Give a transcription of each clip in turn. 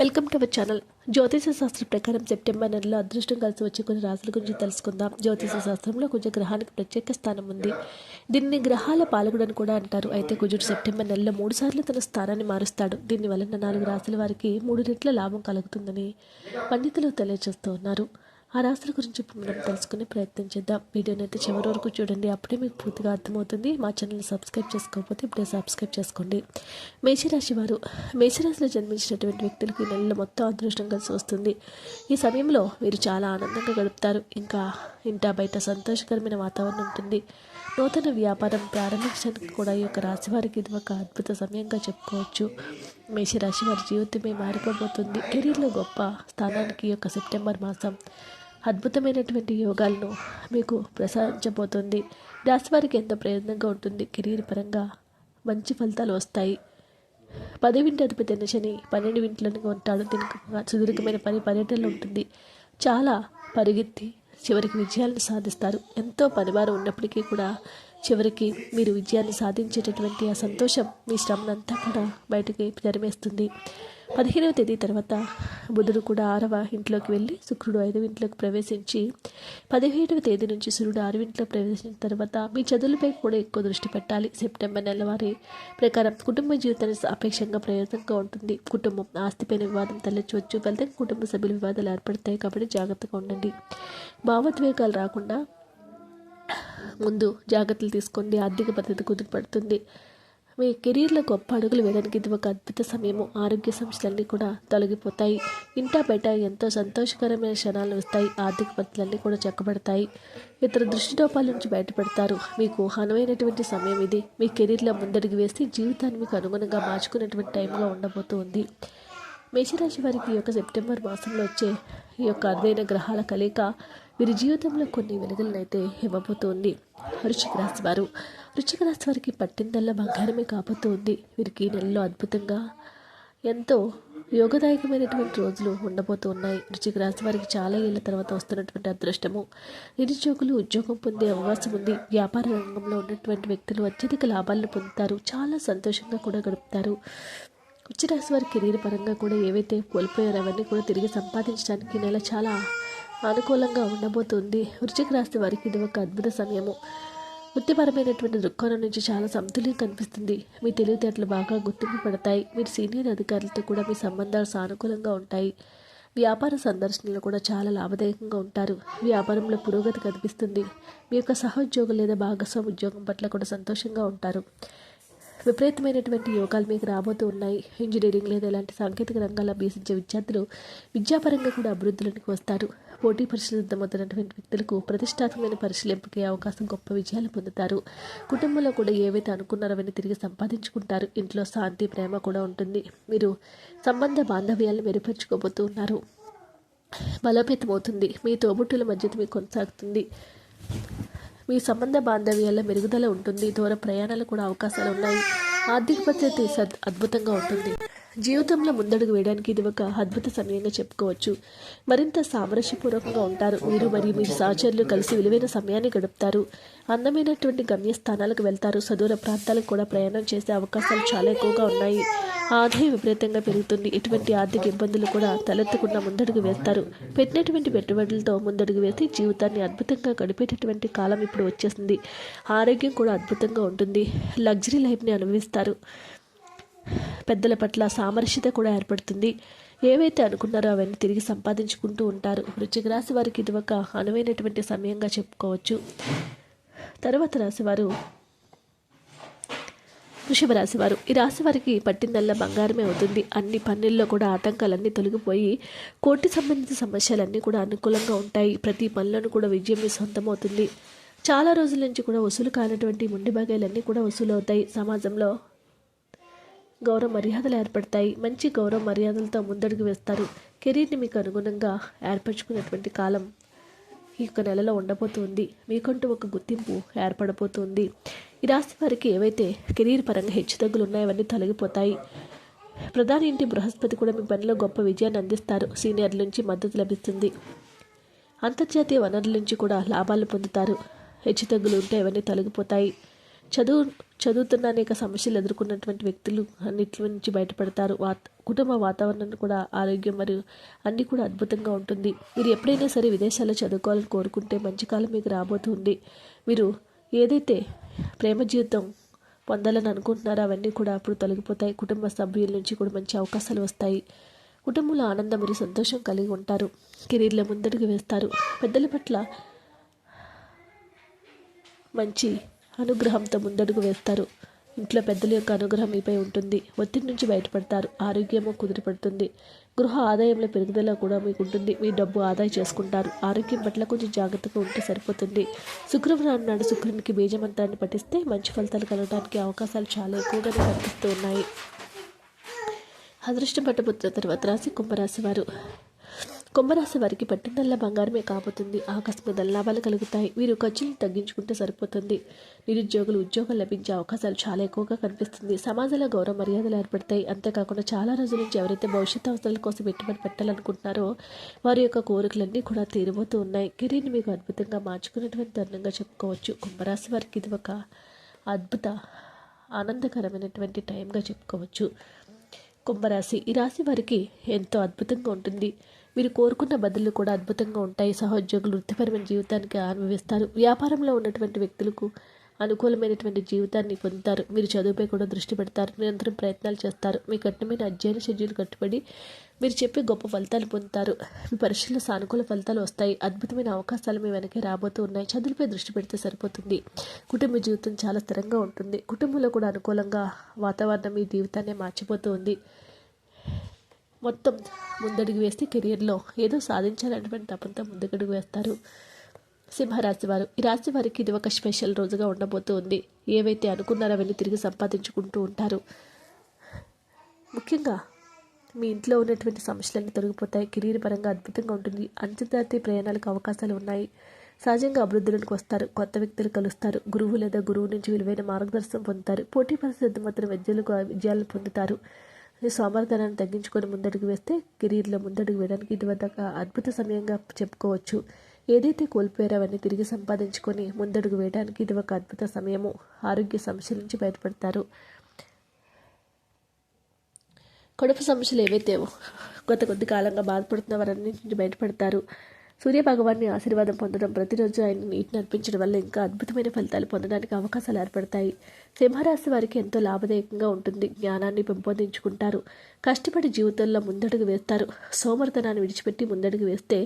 Welcome to our channel. జ్యోతిష శాస్త్రం ప్రకారం September నెలలో అదృష్టం కలిసి వచ్చే కొన్ని రాశుల గురించి తెలుసుకుందాం. జ్యోతిష శాస్త్రంలో కొంచెం గ్రహానికి ప్రత్యేక స్థానం ఉంది. దీన్ని గ్రహాల పాలకుడు అని కూడా అంటారు. అయితే కుజుడు సెప్టెంబర్ నెలలో మూడు సార్లు తన స్థానాన్ని మారుస్తాడు. దీనివలన నాలుగు రాశుల వారికి మూడు రెట్ల లాభం కలుగుతుందని పండితులు తెలియజేస్తూ ఉన్నారు. ఆ రాశుల గురించి ఇప్పుడు మనం తెలుసుకునే ప్రయత్నం చేద్దాం. వీడియోని అయితే చివరి వరకు చూడండి. అప్పుడే మీకు పూర్తిగా అర్థమవుతుంది. మా ఛానల్ సబ్స్క్రైబ్ చేసుకోకపోతే ఇప్పుడే సబ్స్క్రైబ్ చేసుకోండి. మేషరాశి వారు మేషరాశిలో జన్మించినటువంటి వ్యక్తులకు ఈ నెలలో మొత్తం అదృష్టం కలిసి వస్తుంది. ఈ సమయంలో మీరు చాలా ఆనందంగా గడుపుతారు. ఇంకా ఇంటా బయట సంతోషకరమైన వాతావరణం ఉంటుంది. నూతన వ్యాపారం ప్రారంభించడానికి కూడా ఈ యొక్క రాశి వారికి ఇది ఒక అద్భుత సమయంగా చెప్పుకోవచ్చు. మేషరాశి వారి జీవితమే మారిపోబోతుంది. కెరీర్లో గొప్ప స్థానానికి ఈ యొక్క సెప్టెంబర్ మాసం అద్భుతమైనటువంటి యోగాలను మీకు ప్రసాదించబోతుంది. రాశి వారికి ఎంతో ప్రయోజనంగా ఉంటుంది. కెరీర్ పరంగా మంచి ఫలితాలు వస్తాయి. పదివింటి అధిపతి అయిన శని పన్నెండు ఇంట్లోనే ఉంటాడు దీనికి సుదీర్ఘమైన పని పర్యటనలు ఉంటుంది. చాలా పరిగెత్తి చివరికి విజయాలను సాధిస్తారు. ఎంతో పనివారం ఉన్నప్పటికీ కూడా చివరికి మీరు విజయాన్ని సాధించేటటువంటి ఆ సంతోషం మీ శ్రమనంతా కూడా బయటకి జరిమేస్తుంది పదిహేనవ తేదీ తర్వాత బుధుడు కూడా ఆరవ ఇంట్లోకి వెళ్ళి శుక్రుడు ఐదవ ఇంట్లోకి ప్రవేశించి పదిహేడవ తేదీ నుంచి సూర్యుడు ఆరవ ఇంట్లో ప్రవేశించిన తర్వాత మీ చదువులపై కూడా ఎక్కువ దృష్టి పెట్టాలి. సెప్టెంబర్ నెల వారి ప్రకారం కుటుంబ జీవితానికి సాపేక్షంగా ప్రయోజనంగా ఉంటుంది. కుటుంబం ఆస్తిపైన వివాదం తలెచ్చవచ్చు ఫలితం కుటుంబ సభ్యుల వివాదాలు ఏర్పడతాయి కాబట్టి జాగ్రత్తగా ఉండండి. భావోద్వేగాలు రాకుండా ముందు జాగ్రత్తలు తీసుకోండి. ఆర్థిక భద్రత కుదురుపడుతుంది మీ కెరీర్లో గొప్ప అడుగులు వేయడానికి ఇది ఒక అద్భుత సమయము. ఆరోగ్య సమస్యలన్నీ కూడా తొలగిపోతాయి. ఇంటా బయట ఎంతో సంతోషకరమైన క్షణాలు వస్తాయి. ఆర్థిక పద్ధతులన్నీ కూడా చెక్కబడతాయి. ఇతర దృష్టిలోపాల నుంచి బయటపడతారు. మీకు అనువైనటువంటి సమయం ఇది. మీ కెరీర్లో ముందడుగు వేసి జీవితాన్ని మీకు అనుగుణంగా మార్చుకునేటువంటి టైంగా ఉండబోతుంది. మేషరాశి వారికి ఈ యొక్క సెప్టెంబర్ మాసంలో వచ్చే ఈ యొక్క అరుదైన గ్రహాల కలయిక వీరి జీవితంలో కొన్ని వెలుగులనైతే ఇవ్వబోతోంది. వృశ్చిక రాశి వారు. వృశ్చిక రాశి వారికి పట్టిందల్లా బంగారమే కాబోతోంది. వీరికి ఈ నెలలో అద్భుతంగా ఎంతో యోగదాయకమైనటువంటి రోజులు ఉండబోతూ ఉన్నాయి వృశ్చిక రాశి వారికి చాలా ఏళ్ళ తర్వాత వస్తున్నటువంటి అదృష్టము. నిరుద్యోగులు ఉద్యోగం పొందే అవకాశం ఉంది. వ్యాపార రంగంలో ఉన్నటువంటి వ్యక్తులు అత్యధిక లాభాలను పొందుతారు. చాలా సంతోషంగా కూడా గడుపుతారు. వృశ్చిరాశి వారి కెరీర్ పరంగా కూడా ఏవైతే కోల్పోయారో అవన్నీ కూడా తిరిగి సంపాదించడానికి నెల చాలా అనుకూలంగా ఉండబోతుంది. వృశ్చిక రాశి వారికి ఇది ఒక అద్భుత సమయము. వృత్తిపరమైనటువంటి దృక్కోణం నుంచి చాలా సమతుల్యం కనిపిస్తుంది. మీ తెలివితేటలు బాగా గుర్తింపు పడతాయి. మీరు సీనియర్ అధికారులతో కూడా మీ సంబంధాలు సానుకూలంగా ఉంటాయి. వ్యాపార సందర్శనలు కూడా చాలా లాభదాయకంగా ఉంటారు. వ్యాపారంలో పురోగతి కనిపిస్తుంది. మీ యొక్క సహోద్యోగం లేదా భాగస్వామి ఉద్యోగం పట్ల కూడా సంతోషంగా ఉంటారు. విపరీతమైనటువంటి యోగాలు మీకు రాబోతూ ఉన్నాయి. ఇంజనీరింగ్ లేదా ఇలాంటి సాంకేతిక రంగాల్లో అభ్యసించే విద్యార్థులు విద్యాపరంగా కూడా అభివృద్ధిలోనికి వస్తారు. పోటీ పరీక్షలు సిద్ధమవుతున్నటువంటి వ్యక్తులకు ప్రతిష్టాత్మకమైన పరీక్షలు అవకాశం గొప్ప విజయాలు పొందుతారు. కుటుంబంలో కూడా ఏవైతే అనుకున్నారో అవన్నీ తిరిగి సంపాదించుకుంటారు. ఇంట్లో శాంతి ప్రేమ కూడా ఉంటుంది. మీరు సంబంధ బాంధవ్యాలను మెరుగుపరుచుకోబోతూ ఉన్నారు. బలోపేతమవుతుంది. మీ తోబుట్టుల మధ్యత మీకు కొనసాగుతుంది. మీ సంబంధ బాంధవ్యాల మెరుగుదల ఉంటుంది. దూర ప్రయాణాలు కూడా అవకాశాలు ఉన్నాయి. ఆర్థిక పరిస్థితి అద్భుతంగా ఉంటుంది. జీవితంలో ముందడుగు వేయడానికి ఇది ఒక అద్భుత సమయంగా చెప్పుకోవచ్చు. మరింత సామరస్యపూర్వకంగా ఉంటారు. మీరు మరియు మీ సహచరులు కలిసి విలువైన సమయాన్ని గడుపుతారు. అందమైనటువంటి గమ్యస్థానాలకు వెళ్తారు. సదూర ప్రాంతాలకు కూడా ప్రయాణం చేసే అవకాశాలు చాలా ఎక్కువగా ఉన్నాయి. ఆదాయం విపరీతంగా పెరుగుతుంది. ఎటువంటి ఆర్థిక ఇబ్బందులు కూడా తలెత్తకుండా ముందడుగు వేస్తారు. పెట్టినటువంటి పెట్టుబడులతో ముందడుగు వేసి జీవితాన్ని అద్భుతంగా గడిపేటటువంటి కాలం ఇప్పుడు వచ్చేసింది. ఆరోగ్యం కూడా అద్భుతంగా ఉంటుంది. లగ్జరీ లైఫ్ని అనుభవిస్తారు. పెద్దల పట్ల సామరస్యత కూడా ఏర్పడుతుంది. ఏవైతే అనుకున్నారో అవన్నీ తిరిగి సంపాదించుకుంటూ ఉంటారు. వృశ్చిక రాశి వారికి ఇది ఒక అనువైనటువంటి సమయంగా చెప్పుకోవచ్చు. తర్వాత రాశివారు వృషభ రాశి వారు ఈ రాశి వారికి పట్టిందల్లా బంగారమే అవుతుంది. అన్ని పనుల్లో కూడా ఆటంకాలన్నీ తొలగిపోయి కోటి సంబంధిత సమస్యలన్నీ కూడా అనుకూలంగా ఉంటాయి. ప్రతి పనులను కూడా విజయం మీ సొంతమవుతుంది చాలా రోజుల నుంచి కూడా వసూలు కానటువంటి ముండి భాగాలన్నీ కూడా వసూలు అవుతాయి సమాజంలో గౌరవ మర్యాదలు ఏర్పడతాయి. మంచి గౌరవ మర్యాదలతో ముందడుగు వేస్తారు. కెరీర్ని మీకు అనుగుణంగా ఏర్పరచుకున్నటువంటి కాలం ఈ యొక్క నెలలో ఉండబోతుంది. మీకంటూ ఒక గుర్తింపు ఏర్పడబోతుంది. ఈ రాశి వారికి ఏవైతే కెరీర్ పరంగా హెచ్చుతగ్గులు ఉన్నాయో అవన్నీ తొలగిపోతాయి. ప్రధాని ఇంటి బృహస్పతి కూడా మీ పనిలో గొప్ప విజయాన్ని అందిస్తారు. సీనియర్ల నుంచి మద్దతు లభిస్తుంది. అంతర్జాతీయ వనరుల నుంచి కూడా లాభాలు పొందుతారు. హెచ్చుతగ్గులు ఉంటే అవన్నీ తొలగిపోతాయి. చదువు చదువుతున్న అనేక సమస్యలు ఎదుర్కొన్నటువంటి వ్యక్తులు అన్నిటి నుంచి బయటపడతారు. వాత కుటుంబ వాతావరణం కూడా ఆరోగ్యం మరియు అన్నీ కూడా అద్భుతంగా ఉంటుంది. మీరు ఎప్పుడైనా సరే విదేశాల్లో చదువుకోవాలని కోరుకుంటే మంచి కాలం మీకు రాబోతుంది. మీరు ఏదైతే ప్రేమ జీవితం పొందాలని అనుకుంటున్నారో అవన్నీ కూడా అప్పుడు తొలగిపోతాయి. కుటుంబ సభ్యుల నుంచి కూడా మంచి అవకాశాలు వస్తాయి. కుటుంబంలో ఆనందం మరియు సంతోషం కలిగి ఉంటారు. కెరీర్లో ముందడుగు వేస్తారు. పెద్దల పట్ల మంచి అనుగ్రహంతో ముందడుగు వేస్తారు. ఇంట్లో పెద్దల యొక్క అనుగ్రహం మీపై ఉంటుంది. ఒత్తిడి నుంచి బయటపడతారు. ఆరోగ్యము కుదిరిపడుతుంది గృహ ఆదాయంలో పెరుగుదల కూడా మీకు ఉంటుంది మీ డబ్బు ఆదాయం చేసుకుంటారు. ఆరోగ్యం పట్ల కొంచెం జాగ్రత్తగా ఉంటే సరిపోతుంది. శుక్రవారం నాడు శుక్రునికి బీజమంత్రాన్ని పఠిస్తే మంచి ఫలితాలు కలగడానికి అవకాశాలు చాలా ఎక్కువగానే కనిపిస్తూ ఉన్నాయి. అదృష్టం పట్టబోతున్న తర్వాత రాసి కుంభరాశి వారు. కుంభరాశి వారికి పట్టిందల్లా బంగారమే కాబోతుంది. ఆకస్మిక లాభాలు కలుగుతాయి. వీరు ఖర్చులను తగ్గించుకుంటే సరిపోతుంది. నిరుద్యోగులు ఉద్యోగం లభించే అవకాశాలు చాలా ఎక్కువగా కనిపిస్తుంది. సమాజంలో గౌరవ మర్యాదలు ఏర్పడతాయి. అంతేకాకుండా చాలా రోజుల నుంచి ఎవరైతే భవిష్యత్ అవసరాల కోసం పెట్టుబడి పెట్టాలనుకుంటున్నారో వారి యొక్క కోరికలన్నీ కూడా తీరబోతూ ఉన్నాయి. కెరీర్ని మీకు అద్భుతంగా మార్చుకునేటువంటి తరుణంగా చెప్పుకోవచ్చు. కుంభరాశి వారికి ఇది ఒక అద్భుత ఆనందకరమైనటువంటి టైంగా చెప్పుకోవచ్చు. కుంభరాశి ఈ రాశి వారికి ఎంతో అద్భుతంగా ఉంటుంది. మీరు కోరుకున్న బదులు కూడా అద్భుతంగా ఉంటాయి. సహోద్యోగులు వృత్తిపరమైన జీవితానికి అనుభవిస్తారు వ్యాపారంలో ఉన్నటువంటి వ్యక్తులకు అనుకూలమైనటువంటి జీవితాన్ని పొందుతారు. మీరు చదువుపై కూడా దృష్టి పెడతారు. నిరంతరం ప్రయత్నాలు చేస్తారు. మీ కఠినమైన అధ్యయన షెడ్యూల్ కట్టుబడి మీరు చెప్పే గొప్ప ఫలితాలు పొందుతారు. మీ పరీక్షల్లో సానుకూల ఫలితాలు వస్తాయి. అద్భుతమైన అవకాశాలు మీ వెనకే రాబోతూ ఉన్నాయి. చదువులపై దృష్టి పెడితే సరిపోతుంది. కుటుంబ జీవితం చాలా స్థిరంగా ఉంటుంది. కుటుంబంలో కూడా అనుకూలంగా వాతావరణం మీ జీవితాన్ని మార్చిపోతూ ఉంది. మొత్తం ముందడుగు వేస్తే కెరియర్లో ఏదో సాధించాలనేటువంటి తపంతో ముందుకడుగు వేస్తారు. సింహరాశి వారు ఈ రాశి వారికి ఇది ఒక స్పెషల్ రోజుగా ఉండబోతుంది. ఏవైతే అనుకున్నారో అవన్నీ తిరిగి సంపాదించుకుంటూ ఉంటారు. ముఖ్యంగా మీ ఇంట్లో ఉన్నటువంటి సమస్యలన్నీ తొలగిపోతాయి. కెరీర్ పరంగా అద్భుతంగా ఉంటుంది. అంతర్జాతీయ ప్రయాణాలకు అవకాశాలు ఉన్నాయి. సహజంగా అభివృద్ధిలోకి వస్తారు. కొత్త వ్యక్తులు కలుస్తారు. గురువు లేదా గురువు నుంచి విలువైన మార్గదర్శనం పొందుతారు. పోటీ పరిస్థితి మాత్రం విద్యలకు విజయాలను పొందుతారు. ఈ సోమర్థనాన్ని తగ్గించుకొని ముందడుగు వేస్తే కెరీర్లో ముందడుగు వేయడానికి ఇది ఒక అద్భుత సమయంగా చెప్పుకోవచ్చు. ఏదైతే కోల్పోయారో అవన్నీ తిరిగి సంపాదించుకొని ముందడుగు వేయడానికి ఇది ఒక అద్భుత సమయము ఆరోగ్య సమస్యల నుంచి బయటపడతారు. కడుపు సమస్యలు ఏవైతే గత కొద్ది కాలంగా బాధపడుతున్న వారన్నింటి నుంచి బయటపడతారు. సూర్య భగవాన్ని ఆశీర్వాదం పొందడం ప్రతిరోజు ఆయన నీటిని అర్పించడం వల్ల ఇంకా అద్భుతమైన ఫలితాలు పొందడానికి అవకాశాలు ఏర్పడతాయి. సింహరాశి వారికి ఎంతో లాభదాయకంగా ఉంటుంది. జ్ఞానాన్ని పెంపొందించుకుంటారు. కష్టపడి జీవితంలో ముందడుగు వేస్తారు. సోమర్థనాన్ని విడిచిపెట్టి ముందడుగు వేస్తే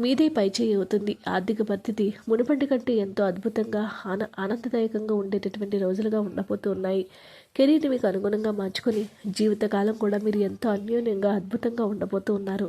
మీదే పైచేయి అవుతుంది. ఆర్థిక పరిస్థితి మునుపటి కంటే ఎంతో అద్భుతంగా ఆన ఆనందదాయకంగా ఉండేటటువంటి రోజులుగా ఉండబోతూ ఉన్నాయి. కెరీర్ని మీకు అనుగుణంగా మార్చుకొని జీవితకాలం కూడా మీరు ఎంతో అన్యోన్యంగా అద్భుతంగా ఉండబోతూ ఉన్నారు.